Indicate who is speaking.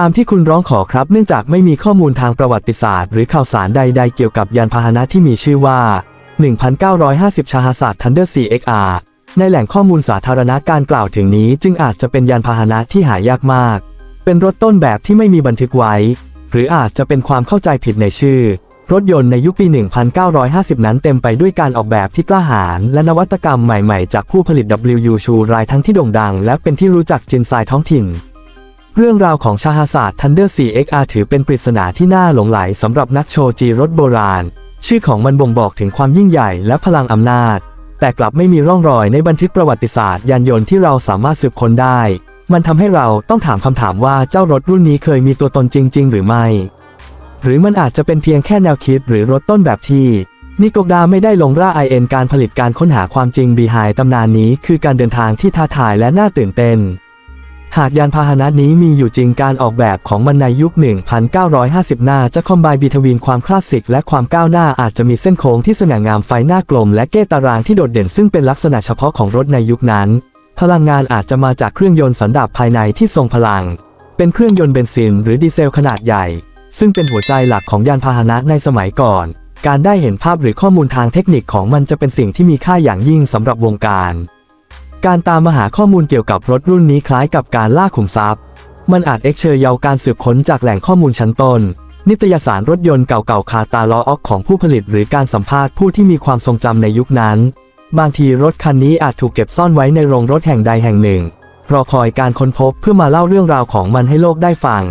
Speaker 1: ตามที่คุณร้องขอครับเนื่องจากไม่มีข้อมูลทางประวัติศาสตร์ หรือข่าวสารใด ๆ เกี่ยวกับยานพาหนะที่มีชื่อว่า 1950 ชาฮาศาสตร์ Thunder CXR ในแหล่งข้อมูลสาธารณะการกล่าวถึงนี้จึงอาจจะเป็นยานพาหนะที่หายากมาก เป็นรถต้นแบบที่ไม่มีบันทึกไว้ หรืออาจจะเป็นความเข้าใจผิดในชื่อ รถยนต์ในยุคปี 1950 นั้นเต็มไปด้วยการออกแบบที่กล้าหาญและนวัตกรรมใหม่ๆ จากผู้ผลิต WU ชูรายทั้งที่โด่งดัง และเป็นที่รู้จักจินซายท้องถิ่น เรื่องราวของชาฮาศาสตร์ Thunder CXR ถือเป็นปริศนาที่น่าหลงไหลสำหรับนักโชว์จีรถโบราณ ชื่อของมันบ่งบอกถึงความยิ่งใหญ่และพลังอำนาจ แต่กลับไม่มีร่องรอยในบันทึกประวัติศาสตร์ยานยนต์ที่เราสามารถสืบค้นได้ มันทำให้เราต้องถามคำถามว่าเจ้ารถรุ่นนี้เคยมีตัวตนจริง ๆ หรือไม่ หรือมันอาจจะเป็นเพียงแค่แนวคิดหรือรถต้นแบบที่นิโกดาไม่ได้ลงร่า IN การผลิตการค้นหาความจริงบีไฮตำนานนี้ คือการเดินทางที่ท้าทายและน่าตื่นเต้น หากยานพาหนะนี้มีอยู่จริงการออกแบบของมันในยุค 1950น่าจะคอมไบบีทวีนความคลาสสิกและความก้าวหน้าอาจจะมีเส้นโค้งที่สง่างามไฟหน้ากลมและเก้ตารางที่โดดเด่นซึ่งเป็นลักษณะเฉพาะของรถในยุคนั้น พลังงานอาจจะมาจากเครื่องยนต์สันดาปภายในที่ทรงพลัง เป็นเครื่องยนต์เบนซินหรือดีเซลขนาดใหญ่ ซึ่งเป็นหัวใจหลักของยานพาหนะในสมัยก่อน การได้เห็นภาพหรือข้อมูลทางเทคนิคของมันจะเป็นสิ่งที่มีค่าอย่างยิ่งสำหรับวงการ การตามมาหาข้อมูลเกี่ยวกับรถรุ่นนี้คล้ายกับการล่าขุมทรัพย์ มันอาจเอ็กเชยเยาการสืบค้นจากแหล่งข้อมูลชั้นต้น นิตยสารรถยนต์เก่าๆคาตาลอออกของผู้ผลิตหรือการสัมภาษณ์ผู้ที่มีความทรงจำในยุคนั้น บางทีรถคันนี้อาจถูกเก็บซ่อนไว้ในโรงรถแห่งใดแห่งหนึ่งรอคอยการค้นพบเพื่อมาเล่าเรื่องราวของมันให้โลกได้ฟัง